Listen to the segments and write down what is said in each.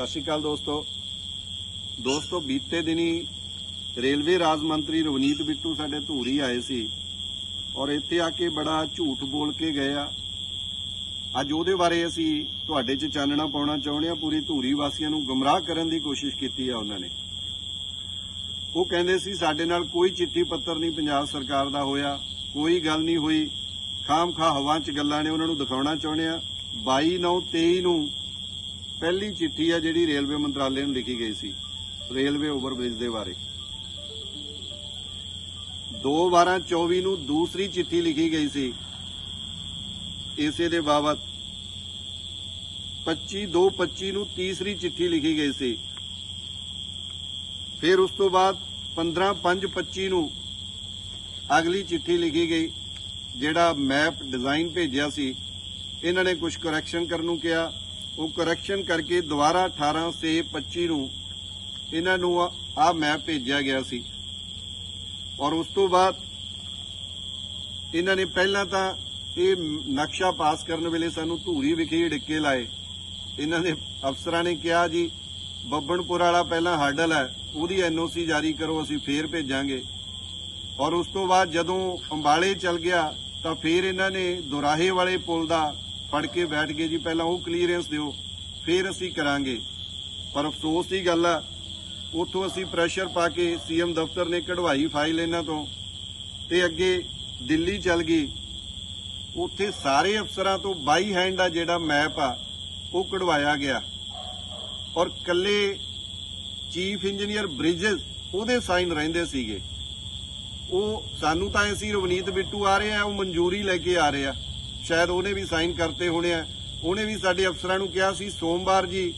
ਸਤਿ ਸ਼੍ਰੀ ਅਕਾਲ ਦੋਸਤੋ। ਦੋਸਤੋ, ਬੀਤੇ ਦਿਨੀ ਰੇਲਵੇ ਰਾਜ ਮੰਤਰੀ ਰਵਨੀਤ ਬਿੱਟੂ ਸਾਡੇ ਧੂਰੀ ਆਏ ਸੀ ਔਰ ਇੱਥੇ ਆ ਕੇ ਬੜਾ ਝੂਠ ਬੋਲ ਕੇ ਗਏ ਆ। ਅੱਜ ਉਹਦੇ ਬਾਰੇ ਅਸੀਂ ਤੁਹਾਡੇ 'ਚ ਚਾਨਣਾ ਪਾਉਣਾ ਚਾਹੁੰਦੇ ਆ ਪੂਰੀ ਧੂਰੀ ਵਾਸੀਆਂ ਨੂੰ ਗੁੰਮਰਾਹ ਕਰਨ ਦੀ ਕੋਸ਼ਿਸ਼ ਕੀਤੀ ਆ ਉਹਨਾਂ ਨੇ। ਉਹ ਕਹਿੰਦੇ ਸੀ, ਸਾਡੇ ਨਾਲ ਕੋਈ ਚਿੱਠੀ ਪੱਤਰ ਨਹੀਂ ਪੰਜਾਬ ਸਰਕਾਰ ਦਾ ਹੋਇਆ, ਕੋਈ ਗੱਲ ਨਹੀਂ ਹੋਈ। ਖਾਮਖਾ ਹਵਾ 'ਚ ਗੱਲਾਂ ਨੇ ਉਹਨਾਂ ਨੂੰ ਦਿਖਾਉਣਾ ਚਾਹੁੰਦੇ ਆ 22 9 23 ਨੂੰ ਪਹਿਲੀ ਚਿੱਠੀ ਆ ਜਿਹੜੀ ਰੇਲਵੇ ਮੰਤਰਾਲੇ ਨੂੰ ਲਿਖੀ ਗਈ ਸੀ, ਰੇਲਵੇ ਓਵਰਬ੍ਰਿਜ ਦੇ ਬਾਰੇ। 2 12 24 ਨੂੰ ਦੂਸਰੀ ਚਿੱਠੀ ਲਿਖੀ ਗਈ ਸੀ, ਇਸੇ ਦੇ ਬਾਬਤ। 25 2 25 ਨੂੰ ਤੀਸਰੀ ਚਿੱਠੀ ਲਿਖੀ ਗਈ ਸੀ। ਫਿਰ ਉਸ ਤੋਂ ਬਾਅਦ 15 5 25 ਨੂੰ ਅਗਲੀ ਚਿੱਠੀ ਲਿਖੀ ਗਈ, ਜਿਹੜਾ ਮੈਪ ਡਿਜ਼ਾਈਨ ਭੇਜਿਆ ਸੀ। ਇਹਨਾਂ ਨੇ ਕੁਝ ਕਰੈਕਸ਼ਨ ਕਰਨ ਨੂੰ ਕਿਹਾ। ਉਹ ਕਰੈਕਸ਼ਨ ਕਰਕੇ ਦੁਬਾਰਾ 18 ਸੇ 25 ਨੂੰ ਇਹਨਾਂ ਨੂੰ ਆ ਮੈਪ ਭੇਜਿਆ ਗਿਆ ਸੀ। ਔਰ ਉਸ ਤੋਂ ਬਾਅਦ ਇਹਨਾਂ ਨੇ ਪਹਿਲਾਂ ਤਾਂ ਇਹ ਨਕਸ਼ਾ ਪਾਸ ਕਰਨ ਵੇਲੇ ਸਾਨੂੰ ਧੂਰੀ ਵਿਖੇ ਡਿੱਕੇ ਲਾਏ। ਇਹਨਾਂ ਦੇ ਅਫਸਰਾਂ ਨੇ ਕਿਹਾ ਜੀ ਬੱਬਣਪੁਰ ਵਾਲਾ ਪਹਿਲਾਂ ਹਰਡਲ ਹੈ, ਉਹਦੀ ਐਨਓਸੀ ਜਾਰੀ ਕਰੋ, ਅਸੀਂ ਫੇਰ ਭੇਜਾਂਗੇ। ਔਰ ਉਸ ਤੋਂ ਬਾਅਦ ਜਦੋਂ ਅੰਬਾਲੇ ਚਲ ਗਿਆ, ਤਾਂ ਫੇਰ ਇਹਨਾਂ ਨੇ ਦੁਰਾਹੇ ਵਾਲੇ ਪੁਲ ਦਾ ਫੜ ਕੇ ਬੈਠ ਗਏ ਜੀ, ਪਹਿਲਾਂ ਉਹ ਕਲੀਅਰੈਂਸ ਦਿਓ, ਫਿਰ ਅਸੀਂ ਕਰਾਂਗੇ। ਪਰ ਅਫਸੋਸ ਦੀ ਗੱਲ ਆ, ਉੱਥੋਂ ਅਸੀਂ ਪ੍ਰੈਸ਼ਰ ਪਾ ਕੇ ਸੀਐਮ ਦਫ਼ਤਰ ਨੇ ਕਢਵਾਈ ਫਾਈਲ ਇਹਨਾਂ ਤੋਂ। ਤੇ ਅੱਗੇ ਦਿੱਲੀ ਚੱਲ ਗਈ ਉੱਥੇ ਸਾਰੇ ਅਫਸਰਾਂ ਤੋਂ ਬਾਈ ਹੈਂਡ ਦਾ ਜਿਹੜਾ ਮੈਪ ਆ, ਉਹ ਕਢਵਾਇਆ ਗਿਆ। ਔਰ ਕੱਲੇ ਚੀਫ ਇੰਜੀਨੀਅਰ ਬ੍ਰਿਜਸ ਉਹਦੇ ਸਾਈਨ ਰਹਿੰਦੇ ਸੀਗੇ। ਉਹ ਸਾਨੂੰ ਤਾਂ ਐਸੀ ਰਵਨੀਤ ਬਿੱਟੂ ਆ ਰਹੇ ਆ ਉਹ ਮਨਜ਼ੂਰੀ ਲੈ ਕੇ ਆ ਰਹੇ। ਆ ਸ਼ਾਇਦ ਉਹਨੇ ਵੀ ਸਾਈਨ ਕਰਤੇ ਹੋਣੇ ਆ। ਉਹਨੇ ਵੀ ਸਾਡੇ ਅਫਸਰਾਂ ਨੂੰ ਕਿਹਾ ਸੀ, ਸੋਮਵਾਰ ਜੀ,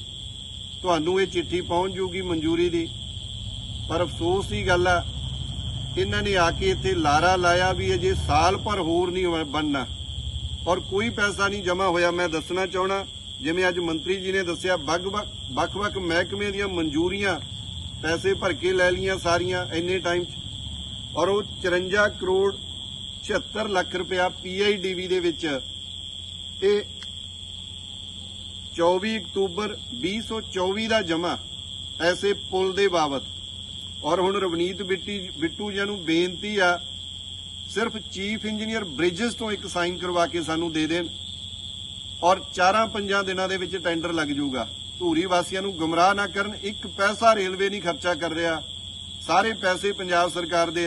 ਤੁਹਾਨੂੰ ਇਹ ਚਿੱਠੀ ਪਹੁੰਚ ਜੂਗੀ ਮਨਜ਼ੂਰੀ ਦੀ। ਪਰ ਅਫਸੋਸ ਦੀ ਗੱਲ ਆ, ਇਹਨਾਂ ਨੇ ਆ ਕੇ ਇੱਥੇ ਲਾਰਾ ਲਾਇਆ ਵੀ ਅਜੇ ਸਾਲ ਭਰ ਹੋਰ ਨਹੀਂ ਬਣਨਾ। ਔਰ ਕੋਈ ਪੈਸਾ ਨਹੀਂ ਜਮ੍ਹਾਂ ਹੋਇਆ, ਮੈਂ ਦੱਸਣਾ ਚਾਹਣਾ ਜਿਵੇਂ ਅੱਜ ਮੰਤਰੀ ਜੀ ਨੇ ਦੱਸਿਆ ਵੱਖ-ਵੱਖ ਵੱਖ-ਵੱਖ ਮਹਿਕਮੇ ਦੀਆਂ ਮਨਜ਼ੂਰੀਆਂ, ਪੈਸੇ ਭਰ ਕੇ ਲੈ ਲੀਆਂ ਸਾਰੀਆਂ ਇੰਨੇ ਟਾਈਮ 'ਚ। ਔਰ ਉਹ 54 ਕਰੋੜ 76 ਲੱਖ ਰੁਪਇਆ ਪੀਆਈਡੀਵੀ ਦੇ ਵਿੱਚ ਇਹ 24 ਅਕਤੂਬਰ 2024 ਦਾ ਜਮਾ ਐਸੇ ਪੁਲ ਦੇ ਬਾਬਤ। ਔਰ ਹੁਣ ਰਵਨੀਤ ਬਿੱਟੀ ਬਿੱਟੂ ਜੀ ਨੂੰ ਬੇਨਤੀ ਆ, ਸਿਰਫ ਚੀਫ ਇੰਜੀਨੀਅਰ ਬ੍ਰਿਜਸ ਤੋਂ ਇੱਕ ਸਾਈਨ ਕਰਵਾ ਕੇ ਸਾਨੂੰ ਦੇ ਦੇਣ ਔਰ ਚਾਰਾਂ ਪੰਜਾਂ ਦਿਨਾਂ ਦੇ ਵਿੱਚ ਟੈਂਡਰ ਲੱਗ ਜਾਊਗਾ। ਧੂਰੀ ਵਾਸੀਆਂ ਨੂੰ ਗੁੰਮਰਾਹ ਨਾ ਕਰਨ, ਇੱਕ ਪੈਸਾ ਰੇਲਵੇ ਨਹੀਂ ਖਰਚਾ ਕਰ ਰਿਹਾ। ਸਾਰੇ ਪੈਸੇ ਪੰਜਾਬ ਸਰਕਾਰ ਦੇ